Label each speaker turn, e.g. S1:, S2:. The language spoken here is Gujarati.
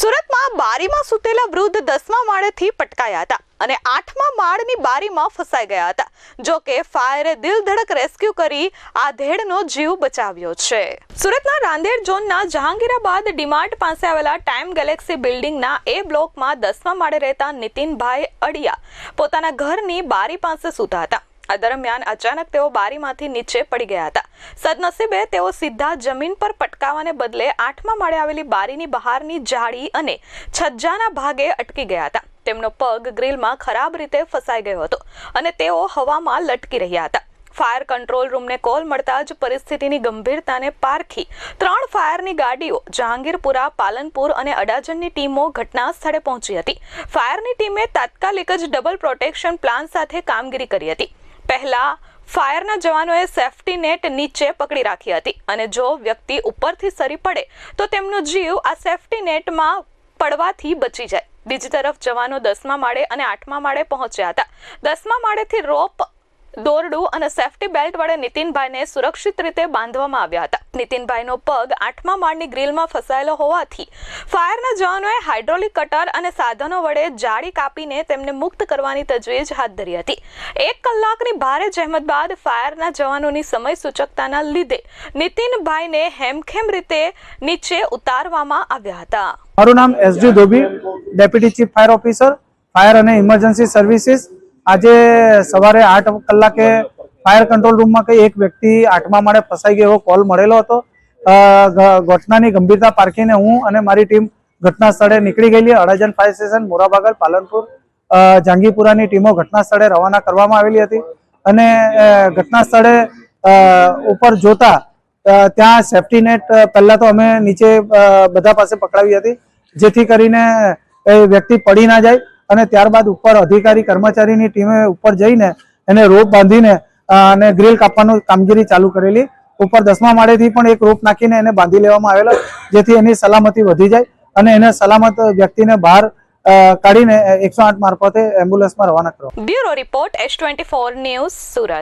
S1: સુરતમાં બારીમાં સૂતેલા વૃદ્ધ દસમા માળેથી પટકાયા હતા અને આઠમા માળની બારીમાં ફસાઈ ગયા હતા. જો કે ફાયરે દિલ ધડક રેસ્ક્યુ કરી આ ધેડનો જીવ બચાવ્યો છે. સુરતના રાંદેર ઝોનના જહાંગીરાબાદ ડીમાર્ટ પાસે આવેલા ટાઈમ ગેલેક્સી બિલ્ડિંગના એ બ્લોકમાં દસમા માળે રહેતા નીતિનભાઈ અડિયા પોતાના ઘરની બારી પાસે સૂતા હતા. આ દરમિયાન અચાનક તેઓ બારીમાંથી નીચે પડી ગયા હતા. સદનસીબે તેઓ સીધા જમીન પર પટકાવાને બદલે આઠમા માળે આવેલી બારીની બહારની જાળી અને છજ્જાના ભાગે અટકી ગયા હતા. તેમનો પગ ગ્રીલમાં ખરાબ રીતે ફસાઈ ગયો હતો અને તેઓ હવામાં લટકી રહ્યા હતા. ફાયર કંટ્રોલ રૂમને કોલ મળતા જ પરિસ્થિતિની ગંભીરતાને પારખી ત્રણ ફાયરની ગાડીઓ જહાંગીરપુરા, પાલનપુર અને અડાજણની ટીમો ઘટના સ્થળે પહોંચી હતી. ફાયરની ટીમે તાત્કાલિક જ ડબલ પ્રોટેક્શન પ્લાન સાથે કામગીરી કરી હતી. પહેલા ફાયરના જવાનોએ સેફટી નેટ નીચે પકડી રાખી હતી અને જો વ્યક્તિ ઉપરથી સરી પડે તો તેમનો જીવ આ સેફટી નેટમાં પડવાથી બચી જાય. બીજી તરફ જવાનો દસમા માળે અને આઠમા માળે પહોંચ્યા હતા. દસમા માળેથી રોપ દોરડું અને સેફટી બેલ્ટ વડે નીતિનભાઈને સુરક્ષિત રીતે બાંધવામાં આવ્યા હતા. નીતિનભાઈનો પગ આઠમા માળની ગ્રીલમાં ફસાયેલો હોવાથી ફાયરના જવાનોએ હાઇડ્રોલિક કટર અને સાધનો વડે જાળી કાપીને તેમને મુક્ત કરવાની તજવીજ હાથ ધરી હતી. એક કલાકની ભારે જહેમત બાદ ફાયરના જવાનોની સમય સૂચકતાના લીધે નીતિનભાઈને હેમખેમ રીતે નીચે ઉતારવામાં આવ્યા હતા.
S2: મારું નામ SG Dhobi, deputy chief fire officer, fire અને ઇમરજન્સી સર્વિસીસ આજે સવારે આઠ કલાકે ફાયર કંટ્રોલ રૂમમાં કઈ એક વ્યક્તિ આઠમા માળે ફસાઈ ગયો એવો કોલ મળેલો હતો. ઘટનાની ગંભીરતા પારખીને હું અને મારી ટીમ ઘટના સ્થળે નીકળી ગયેલી. અડાજણ ફાયર સ્ટેશન મોરાબાગલ પાલનપુર જાંગીપુરાની ટીમો ઘટના સ્થળે રવાના કરવામાં આવેલી હતી. અને ઘટના સ્થળે ઉપર જોતા ત્યાં સેફટી નેટ પહેલા તો અમે નીચે બધા પાસે પકડાવી હતી. જેથી કરીને એ વ્યક્તિ પડી ના જાય. અને ત્યારબાદ ઉપર અધિકારી, કર્મચારીની ટીમે ઉપર જઈને એને રોપ બાંધીને અને ગ્રીલ કાપવાનું કામગીરી ચાલુ કરેલી. ઉપર દસમા માળેથી પણ એક રોપ નાખીને એને બાંધી લેવામાં આવેલો, જેથી એની સલામતી વધી જાય અને એને સલામત વ્યક્તિને બહાર કાઢીને એકસો આઠ મારફતે એમ્બ્યુલન્સમાં રવાના કરો
S1: bureau report S twenty four news Surat.